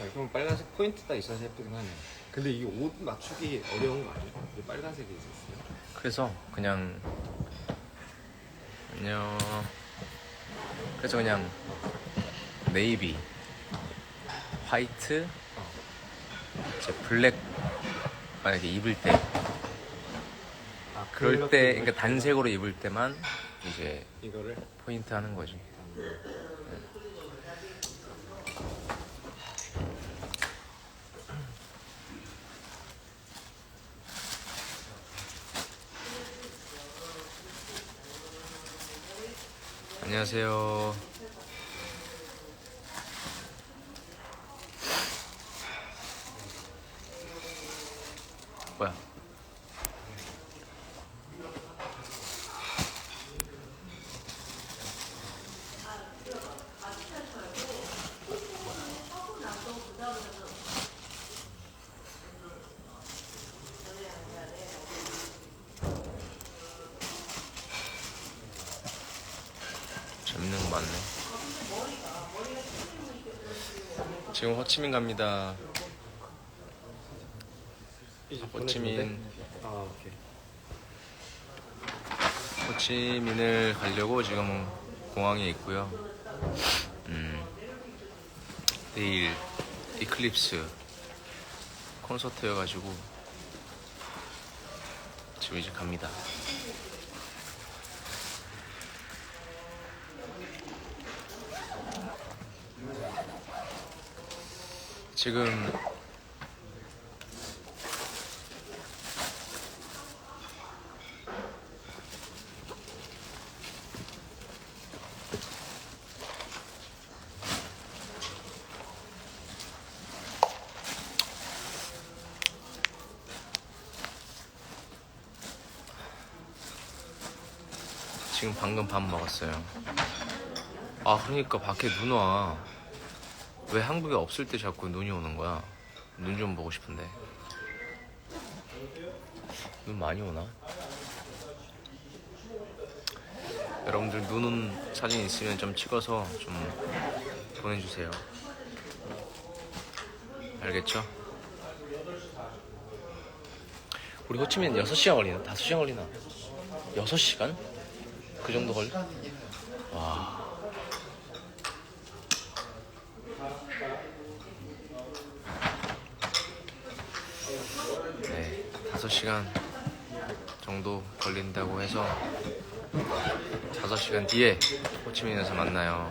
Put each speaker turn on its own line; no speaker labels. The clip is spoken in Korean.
아, 그럼 빨간색 포인트가 있어서 예쁘긴 하네. 근데 이게 옷 맞추기 어려운 거 아니야? 왜 빨간색이 있었어요?
그래서 그냥 안녕. 그래서 그냥 네이비, 화이트, 이제 블랙 만약에 입을 때
아,
그럴 때 그러니까 단색으로 입을 때만 이제
이거를
포인트 하는 거지. 안녕하세요. 뭐야? 많네. 지금 호치민 갑니다. 호치민.
아 오케이.
호치민을 가려고 지금 공항에 있고요. 음, 내일 이클립스 콘서트여가지고 지금 이제 갑니다. 지금 지금 방금 밥 먹었어요. 아, 그러니까 밖에 눈 와. 왜 한국에 없을 때 자꾸 눈이 오는 거야? 눈 좀 보고 싶은데. 눈 많이 오나? 여러분들 눈 온 사진 있으면 좀 찍어서 좀 보내주세요. 알겠죠? 우리 호치민 6시간 걸리나? 5시간 걸리나? 6시간? 그 정도 걸려? 와. 네, 5시간 정도 걸린다고 해서 5시간 뒤에 호치민에서 만나요.